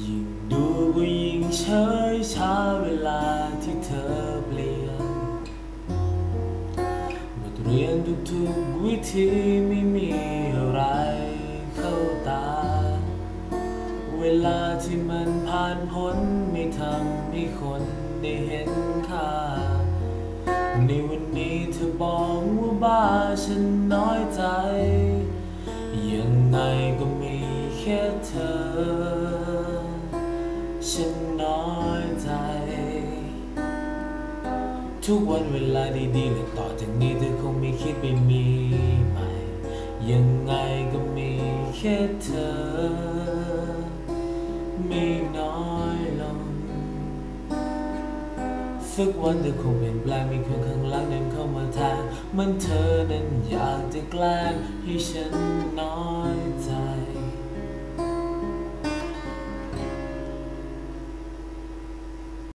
ยิ่งดูก็ยิ่งเฉยชาเวลาที่เธอเปลี่ยนบทเรียนทุกๆวิธีไม่มีอะไรเข้าตา เวลาที่มันผ่านพ้นไม่ทำให้คนได้เห็นค่า ในวันนี้เธอบอกว่าบ้าฉันน้อยใจ ยังไงก็มีแค่เธอ ฉันน้อยใจ ทุกวันเวลาดีๆและต่อจากนี้เธอคงไม่คิดไปมีใหม่ ยังไงก็มีแค่เธอ ไม่น้อยลงสักวันเธอคงเปลี่ยนแปลงมีคนข้างหลังเดินเข้ามาแทนเหมันเธอนั้นอยากจะแกล้งให้ฉันน้อย